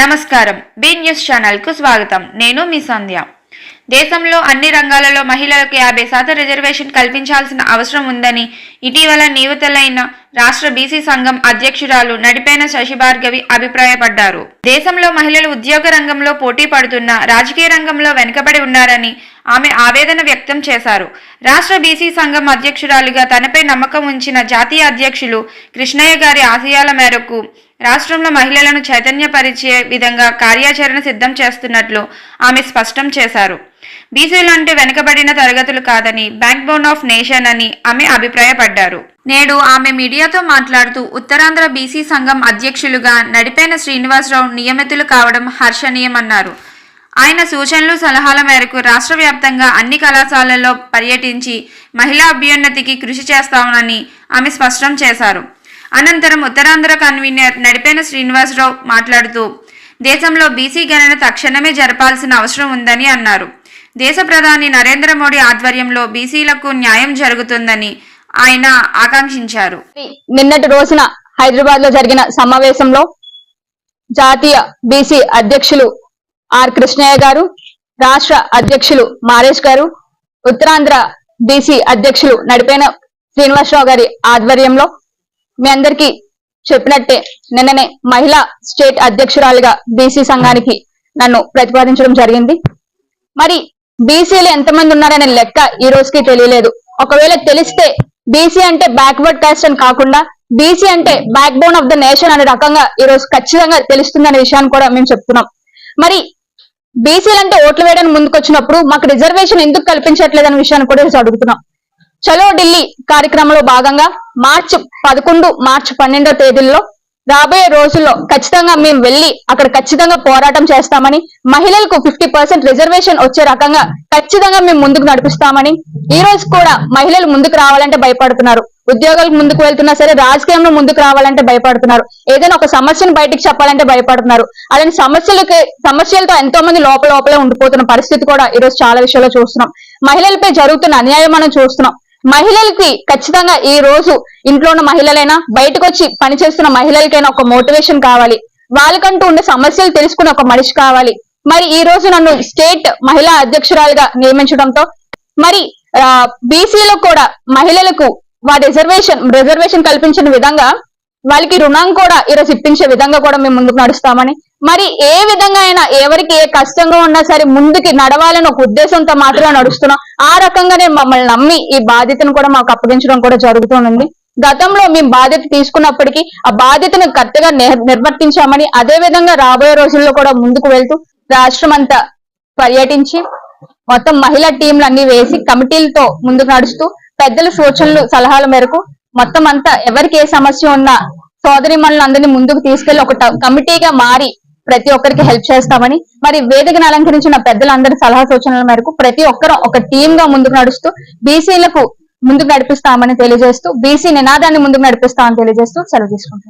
నమస్కారం. Be news ఛానల్కు స్వాగతం. నేను మీ సంధ్య. దేశంలో అన్ని రంగాలలో మహిళలకు యాభై శాతం రిజర్వేషన్ కల్పించాల్సిన అవసరం ఉందని ఇటీవల నియుతలైన రాష్ట్ర బీసీ సంఘం అధ్యక్షురాలు నడిపేన శశిభార్గవి అభిప్రాయపడ్డారు. దేశంలో మహిళలు ఉద్యోగ రంగంలో పోటీ పడుతున్న రాజకీయ రంగంలో వెనుకబడి ఉన్నారని ఆమె ఆవేదన వ్యక్తం చేశారు. రాష్ట్ర బీసీ సంఘం అధ్యక్షురాలుగా తనపై నమ్మకం ఉంచిన జాతీయ అధ్యక్షులు కృష్ణయ్య గారి ఆశయాల మేరకు రాష్ట్రంలో మహిళలను చైతన్యపరిచే విధంగా కార్యాచరణ సిద్ధం చేస్తున్నట్లు ఆమె స్పష్టం చేశారు. బీసీలు అంటే వెనుకబడిన తరగతులు కాదని బ్యాక్ బోన్ ఆఫ్ నేషన్ అని ఆమె అభిప్రాయపడ్డారు. నేడు ఆమె మీడియాతో మాట్లాడుతూ ఉత్తరాంధ్ర బీసీ సంఘం అధ్యక్షులుగా నడిపైన శ్రీనివాసరావు నియమితులు కావడం హర్షణీయమన్నారు. ఆయన సూచనలు సలహాల మేరకు రాష్ట్ర వ్యాప్తంగా అన్ని కళాశాలల్లో పర్యటించి మహిళా అభ్యున్నతికి కృషి చేస్తామని ఆమె స్పష్టం చేశారు. అనంతరం ఉత్తరాంధ్ర కన్వీనర్ నడిపేన శ్రీనివాసరావు మాట్లాడుతూ దేశంలో బీసీ గణన తక్షణమే జరపాల్సిన అవసరం ఉందని అన్నారు. దేశ ప్రధాని నరేంద్ర మోడీ ఆధ్వర్యంలో బీసీలకు న్యాయం జరుగుతుందని ఆయన ఆకాంక్షించారు. నిన్నటి రోజున హైదరాబాద్లో జరిగిన సమావేశంలో జాతీయ బీసీ అధ్యక్షులు ఆర్ కృష్ణయ్య గారు రాష్ట్ర అధ్యక్షులు మారేష్ గారు ఉత్తరాంధ్ర బీసీ అధ్యక్షులు నడిపైన శ్రీనివాసరావు గారి ఆధ్వర్యంలో మీ అందరికీ చెప్పినట్టే నిన్ననే మహిళా స్టేట్ అధ్యక్షురాలుగా బీసీ సంఘానికి నన్ను ప్రతిపాదించడం జరిగింది. మరి బీసీలు ఎంతమంది ఉన్నారనే లెక్క ఈ రోజుకి తెలియలేదు. ఒకవేళ తెలిస్తే బీసీ అంటే బ్యాక్వర్డ్ కాస్ట్ అని కాకుండా బీసీ అంటే backbone of the nation అనే రకంగా ఈ రోజు ఖచ్చితంగా తెలుస్తుందనే విషయాన్ని కూడా మేము చెప్తున్నాం. మరి బీసీలు అంటే ఓట్లు వేయడానికి ముందుకు వచ్చినప్పుడు మాకు రిజర్వేషన్ ఎందుకు కల్పించట్లేదనే విషయాన్ని కూడా అడుగుతున్నాం. చలో ఢిల్లీ కార్యక్రమంలో భాగంగా మార్చి పదకొండు మార్చి పన్నెండో తేదీల్లో రాబోయే రోజుల్లో ఖచ్చితంగా మేము వెళ్ళి అక్కడ ఖచ్చితంగా పోరాటం చేస్తామని మహిళలకు ఫిఫ్టీ పర్సెంట్ రిజర్వేషన్ వచ్చే రకంగా ఖచ్చితంగా మేము ముందుకు నడిపిస్తామని ఈ రోజు కూడా మహిళలు ముందుకు రావాలంటే భయపడుతున్నారు. ఉద్యోగాలకు ముందుకు వెళ్తున్నా సరే రాజకీయంలో ముందుకు రావాలంటే భయపడుతున్నారు. ఏదైనా ఒక సమస్యను బయటికి చెప్పాలంటే భయపడుతున్నారు. అలాంటి సమస్యలకి సమస్యలతో ఎంతో మంది లోపల లోపలే ఉండిపోతున్న పరిస్థితి కూడా ఈ రోజు చాలా విషయాల్లో చూస్తున్నాం. మహిళలపై జరుగుతున్న అన్యాయం మనం చూస్తున్నాం. మహిళలకి ఖచ్చితంగా ఈ రోజు ఇంట్లో ఉన్న మహిళలైనా బయటకు వచ్చి పనిచేస్తున్న మహిళలకైనా ఒక మోటివేషన్ కావాలి. వాళ్ళకంటూ ఉండే సమస్యలు తెలుసుకునే ఒక మనిషి కావాలి. మరి ఈ రోజు నన్ను స్టేట్ మహిళా అధ్యక్షురాలుగా నియమించడంతో మరి బీసీలో కూడా మహిళలకు వారి రిజర్వేషన్ రిజర్వేషన్ కల్పించిన విధంగా వాళ్ళకి రుణం కూడా ఈరోజు ఇప్పించే విధంగా కూడా మేము ముందుకు నడుస్తామని మరి ఏ విధంగా అయినా ఎవరికి ఏ కష్టంగా ఉన్నా సరే ముందుకి నడవాలని ఒక ఉద్దేశంతో మాత్రమే నడుస్తున్నాం. ఆ రకంగానే మమ్మల్ని నమ్మి ఈ బాధ్యతను కూడా మాకు అప్పగించడం కూడా జరుగుతుంది గతంలో మేము బాధ్యత తీసుకున్నప్పటికీ ఆ బాధ్యతను కరెక్ట్గా నిర్వర్తించామని అదే విధంగా రాబోయే రోజుల్లో కూడా ముందుకు వెళ్తూ రాష్ట్రం అంతా పర్యటించి మొత్తం మహిళా టీంలు అన్ని వేసి కమిటీలతో ముందుకు నడుస్తూ పెద్దల సూచనలు సలహాల మేరకు మొత్తం అంతా ఎవరికి ఏ సమస్య ఉన్నా సోదరి మనులందరినీ ముందుకు తీసుకెళ్ళి ఒక కమిటీగా మారి ప్రతి ఒక్కరికి హెల్ప్ చేస్తామని మరి వేదికను అలంకరించిన పెద్దలందరి సలహా సూచనల మేరకు ప్రతి ఒక్కరూ ఒక టీమ్గా ముందుకు నడుస్తూ బీసీలకు ముందుకు నడిపిస్తామని తెలియజేస్తూ బీసీ నినాదాన్ని ముందుకు నడిపిస్తామని తెలియజేస్తూ సెలవు తీసుకుంటాం